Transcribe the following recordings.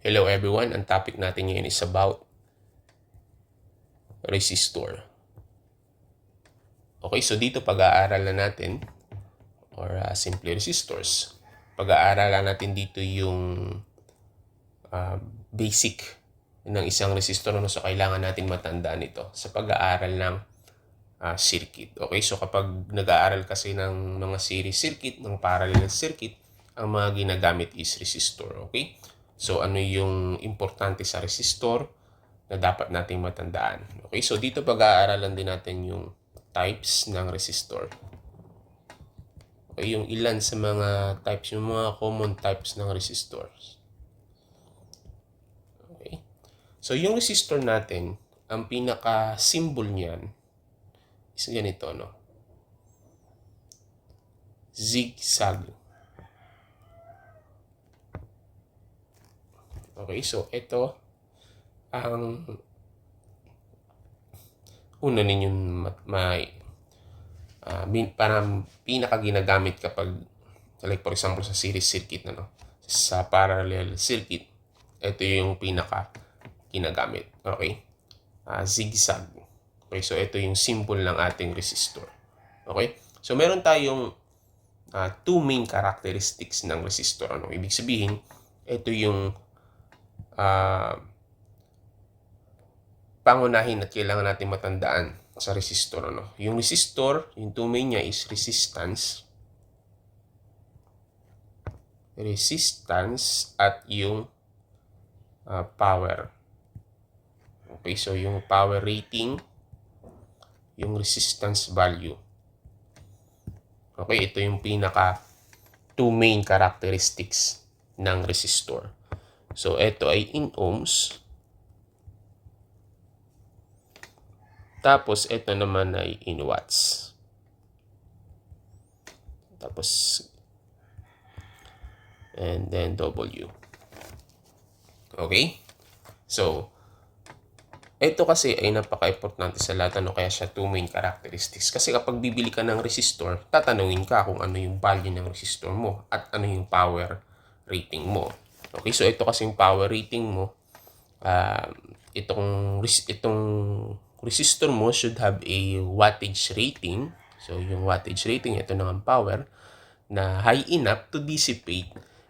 Hello everyone, ang topic natin ngayon is about resistor. Okay, so dito pag-aaralan natin or uh, simply resistors. Pag-aaralan natin dito yung uh, basic ng isang resistor ano so kailangan natin matandaan ito sa pag-aaral ng uh, circuit. Okay, so kapag nag-aaral kasi ng mga series circuit, ng parallel circuit, ang mga ginagamit is resistor. Okay? So, ano yung importante sa resistor na dapat nating matandaan? Okay, so dito pag-aaralan din natin yung types ng resistor. Okay, yung ilan sa mga types, yung mga common types ng resistors. Okay. So, yung resistor natin, ang pinaka-symbol niyan is ganito, no? Zigzag. Okay, so ito ang una ninyong may uh, parang pinaka ginagamit kapag like for example sa series circuit na no sa parallel circuit ito yung pinaka ginagamit okay? Uh, zigzag. Okay so ito yung symbol ng ating resistor. Okay? So meron tayong uh, two main characteristics ng resistor ano. Ibig sabihin ito yung uh, pangunahin at kailangan natin matandaan sa resistor. Ano? Yung resistor, yung main niya is resistance. Resistance at yung uh, power. Okay, so yung power rating, yung resistance value. Okay, ito yung pinaka two main characteristics ng resistor. So, ito ay in ohms. Tapos, ito naman ay in watts. Tapos, and then W. Okay? So, ito kasi ay napaka-importante sa lahat ano kaya siya two main characteristics. Kasi kapag bibili ka ng resistor, tatanungin ka kung ano yung value ng resistor mo at ano yung power rating mo. Okay, so ito kasi yung power rating mo. Uh, itong, itong resistor mo should have a wattage rating. So, yung wattage rating, ito na ang power, na high enough to dissipate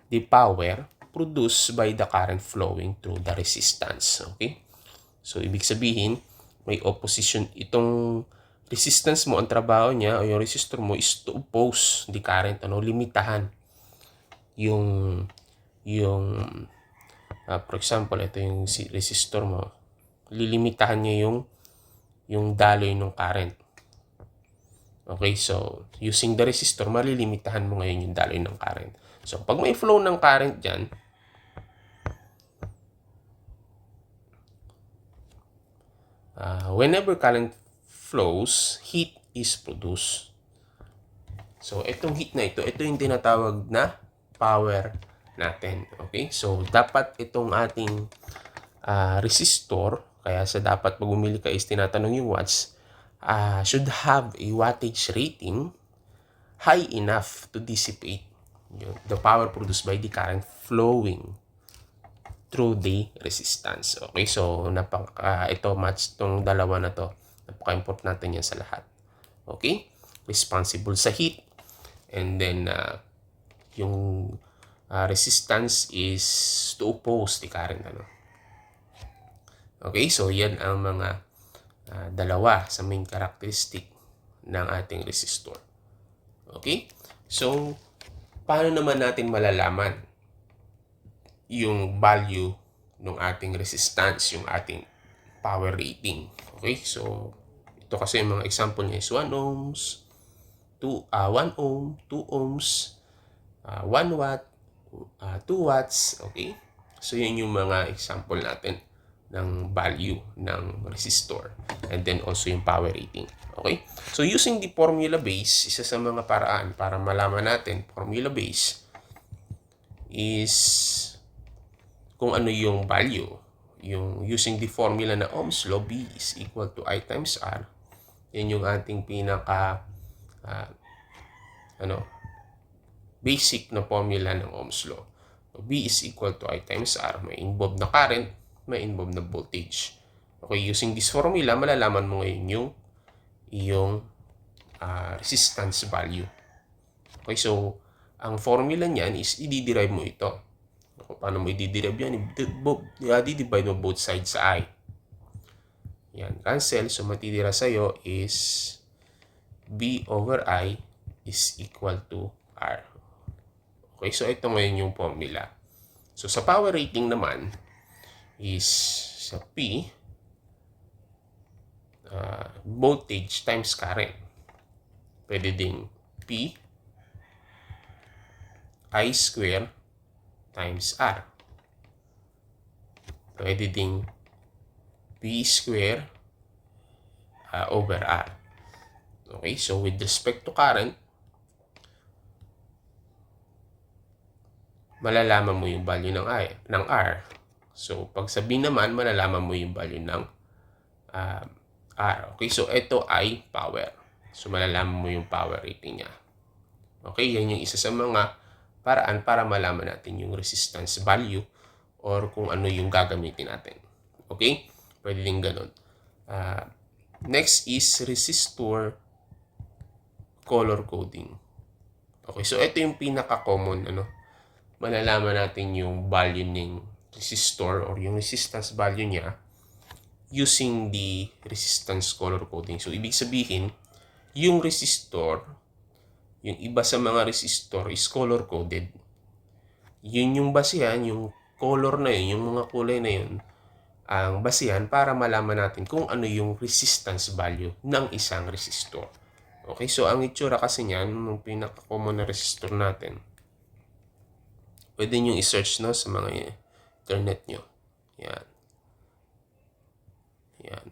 the power produced by the current flowing through the resistance. Okay? So, ibig sabihin, may opposition. Itong resistance mo, ang trabaho niya, o yung resistor mo is to oppose the current, ano, limitahan yung yung uh, for example ito yung resistor mo. Lilimitahan niya yung yung daloy ng current. Okay so using the resistor malilimitahan mo ngayon yung daloy ng current. So pag may flow ng current dyan uh, whenever current flows heat is produced. So itong heat na ito ito yung tinatawag na power natin. Okay? So, dapat itong ating uh, resistor, kaya sa dapat pag bumili ka is tinatanong yung watts, uh, should have a wattage rating high enough to dissipate yun, the power produced by the current flowing through the resistance. Okay, so napaka, uh, ito match tong dalawa na to. Napaka-important natin yan sa lahat. Okay? Responsible sa heat and then uh, yung uh, resistance is to oppose the current. Ano? Okay, so yan ang mga uh, dalawa sa main characteristic ng ating resistor. Okay? So, paano naman natin malalaman yung value ng ating resistance, yung ating power rating? Okay? So, ito kasi yung mga example niya is 1 ohms, 2, uh, 1 ohm, 2 ohms, uh, 1 watt, uh, 2 watts, okay? So, yun yung mga example natin ng value ng resistor and then also yung power rating. Okay? So, using the formula base, isa sa mga paraan para malaman natin formula base is kung ano yung value. Yung using the formula na Ohm's law, B is equal to I times R. Yan yung ating pinaka uh, ano, basic na formula ng Ohm's law. V is equal to I times R. May involved na current, may involved na voltage. Okay, using this formula, malalaman mo ngayon yung yung uh, resistance value. Okay, so ang formula niyan is i-derive mo ito. Okay, paano mo i-derive yan? I-divide mo both sides sa I. Yan, cancel. So, matitira sa'yo is B over I is equal to R. Okay, so ito ngayon yung formula. So, sa power rating naman is sa P, uh, voltage times current. Pwede ding P I square times R. Pwede ding P square uh, over R. Okay, so with respect to current, malalaman mo yung value ng I, ng R. So, pag sabihin naman, malalaman mo yung value ng uh, R. Okay, so ito ay power. So, malalaman mo yung power rating niya. Okay, yan yung isa sa mga paraan para malaman natin yung resistance value or kung ano yung gagamitin natin. Okay? Pwede din ganun. Uh, next is resistor color coding. Okay, so ito yung pinaka-common ano, malalaman natin yung value ng resistor or yung resistance value niya using the resistance color coding. So, ibig sabihin, yung resistor, yung iba sa mga resistor is color coded. Yun yung basihan, yung color na yun, yung mga kulay na yun, ang basihan para malaman natin kung ano yung resistance value ng isang resistor. Okay, so ang itsura kasi niyan, yung pinaka-common na resistor natin, pwede nyo i-search no, sa mga internet nyo. Yan. Yan.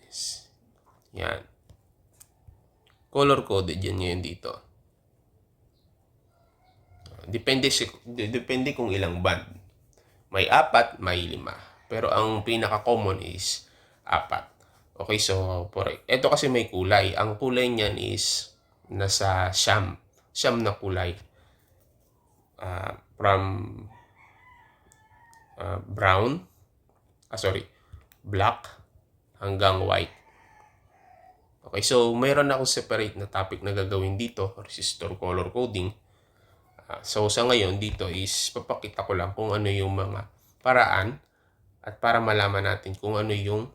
Yes. Yan. Color coded yan ngayon dito. Depende, si, depende kung ilang band. May apat, may lima. Pero ang pinaka-common is apat. Okay, so for, ito kasi may kulay. Ang kulay niyan is nasa siyam. Siyam na kulay uh, from uh, brown, ah sorry, black hanggang white. Okay, so mayroon akong separate na topic na gagawin dito, resistor color coding. Uh, so sa ngayon dito is papakita ko lang kung ano yung mga paraan at para malaman natin kung ano yung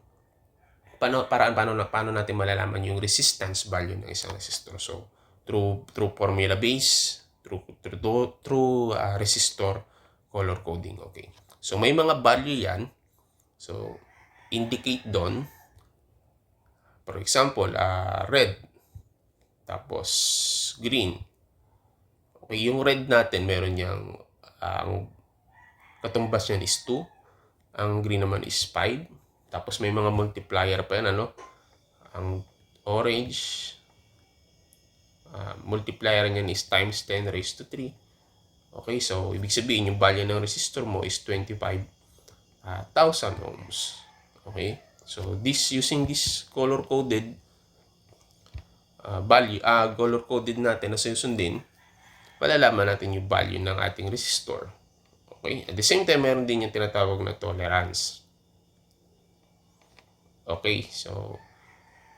paano, paraan paano, paano natin malalaman yung resistance value ng isang resistor. So through through formula base, through, through, through uh, resistor color coding. Okay. So, may mga value yan. So, indicate doon. For example, uh, red. Tapos, green. Okay, yung red natin, meron niyang, uh, ang katumbas niyan is 2. Ang green naman is 5. Tapos, may mga multiplier pa yan, ano? Ang orange, uh, multiplier niyan is times 10 raised to 3. Okay, so ibig sabihin yung value ng resistor mo is 25,000 uh, ohms. Okay, so this using this color coded uh, value, uh, color coded natin na susundin, malalaman natin yung value ng ating resistor. Okay, at the same time, meron din yung tinatawag na tolerance. Okay, so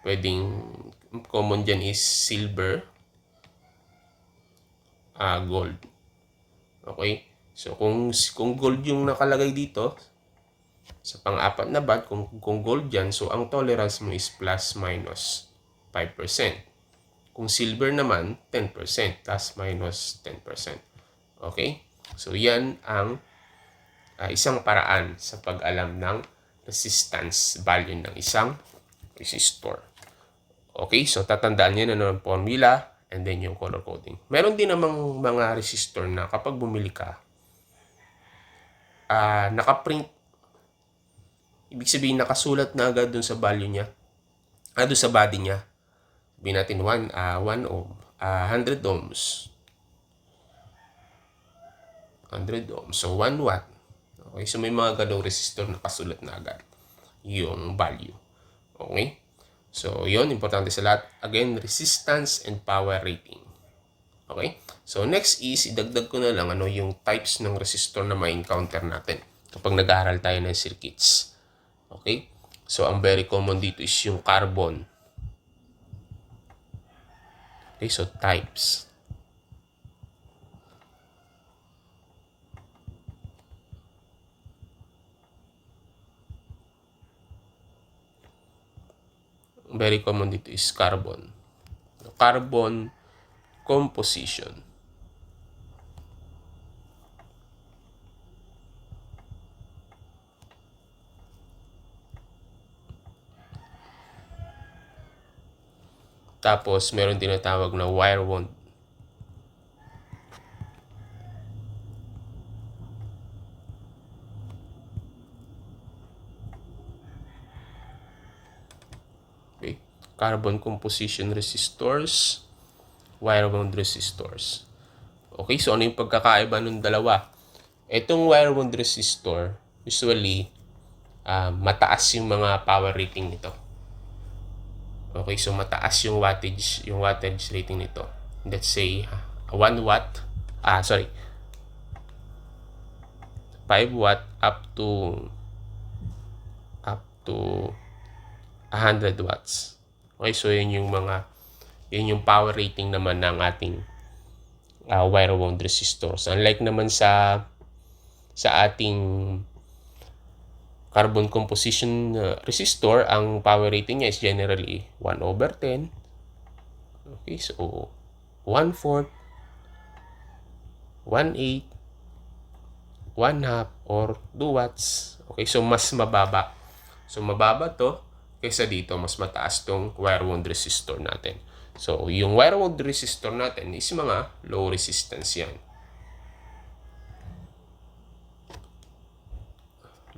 pwedeng common dyan is silver uh, gold. Okay? So, kung, kung gold yung nakalagay dito, sa pang-apat na bat, kung, kung gold yan, so ang tolerance mo is plus minus 5%. Kung silver naman, 10%, plus minus 10%. Okay? So, yan ang uh, isang paraan sa pag-alam ng resistance value ng isang resistor. Okay, so tatandaan niyo na ng formula and then yung color coding. Meron din namang mga resistor na kapag bumili ka, uh, nakaprint, ibig sabihin nakasulat na agad dun sa value niya, ah, dun sa body niya. Sabihin natin 1 uh, 1 ohm, uh, 100 ohms. 100 ohms. So 1 watt. Okay, so may mga ganong resistor na kasulat na agad yung value. Okay? So, yon importante sa lahat. Again, resistance and power rating. Okay? So, next is, idagdag ko na lang ano yung types ng resistor na ma-encounter natin kapag nag-aaral tayo ng circuits. Okay? So, ang very common dito is yung carbon. Okay, so types. Very common dito is carbon. Carbon composition. Tapos, meron tinatawag na wire wound. Okay. Carbon composition resistors, wire wound resistors. Okay, so ano yung pagkakaiba ng dalawa? Itong wire wound resistor, usually, uh, mataas yung mga power rating nito. Okay, so mataas yung wattage, yung wattage rating nito. Let's say, 1 watt, ah, sorry, 5 watt up to up to 100 watts. Okay, so yun yung mga yun yung power rating naman ng ating uh, wire wound resistors. Unlike naman sa sa ating carbon composition uh, resistor, ang power rating niya is generally 1 over 10. Okay, so 1 fourth, 1 eighth, 1 half, or 2 watts. Okay, so mas mababa. So mababa to kaysa dito, mas mataas tong wire wound resistor natin. So, yung wire wound resistor natin is mga low resistance yan.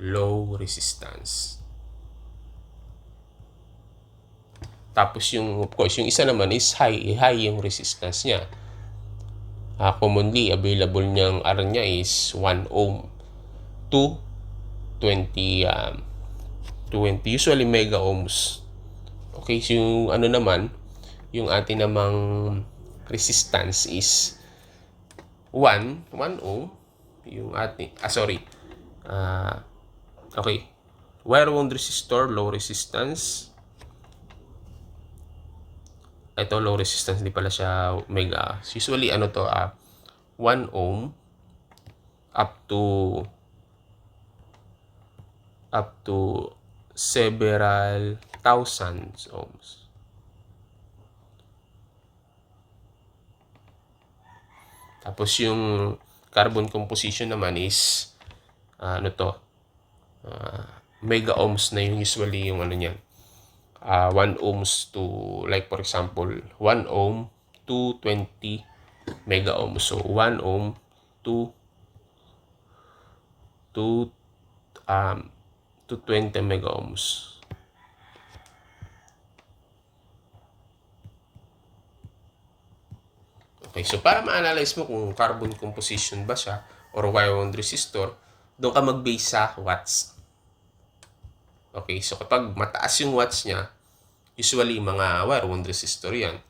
Low resistance. Tapos yung, of course, yung isa naman is high, high yung resistance niya. Uh, commonly available niyang R niya is 1 ohm to 20, um, 20, usually mega ohms. Okay, so yung ano naman, yung ating namang resistance is 1, 1 ohm. Yung ating, ah sorry, uh, okay, wire wound resistor, low resistance. Ito low resistance, hindi pala siya mega. Usually ano to, ah, uh, 1 ohm up to up to several thousands ohms. Tapos yung carbon composition naman is uh, ano to? Uh, mega ohms na yung usually yung ano niyan. Uh, 1 ohms to like for example 1 ohm to 20 mega ohms. So 1 ohm to to um to 20 mega ohms. Okay, so para ma-analyze mo kung carbon composition ba siya or wire wound resistor, doon ka mag-base sa watts. Okay, so kapag mataas yung watts niya, usually mga wire wound resistor yan.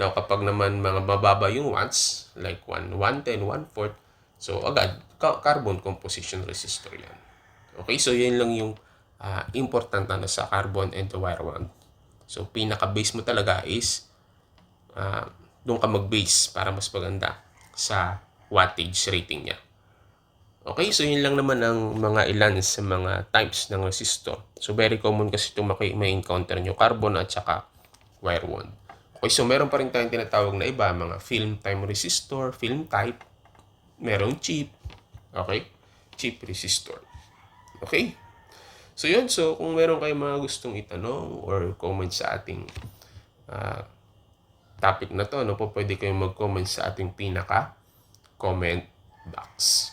Now, kapag naman mga mababa yung watts, like 1, 110, 1 4 so agad, carbon composition resistor yan. Okay, so yan lang yung uh, important na sa carbon and the wire wound. So, pinaka-base mo talaga is uh, doon ka mag-base para mas maganda sa wattage rating niya. Okay, so yun lang naman ang mga ilan sa mga types ng resistor. So very common kasi itong may encounter nyo, carbon at saka wire wound. Okay, so meron pa rin tayong tinatawag na iba, mga film time resistor, film type, merong chip, okay, chip resistor. Okay? So yun, so kung meron kayong mga gustong itanong or comment sa ating uh, topic na to, no po pwede kayong mag-comment sa ating pinaka comment box.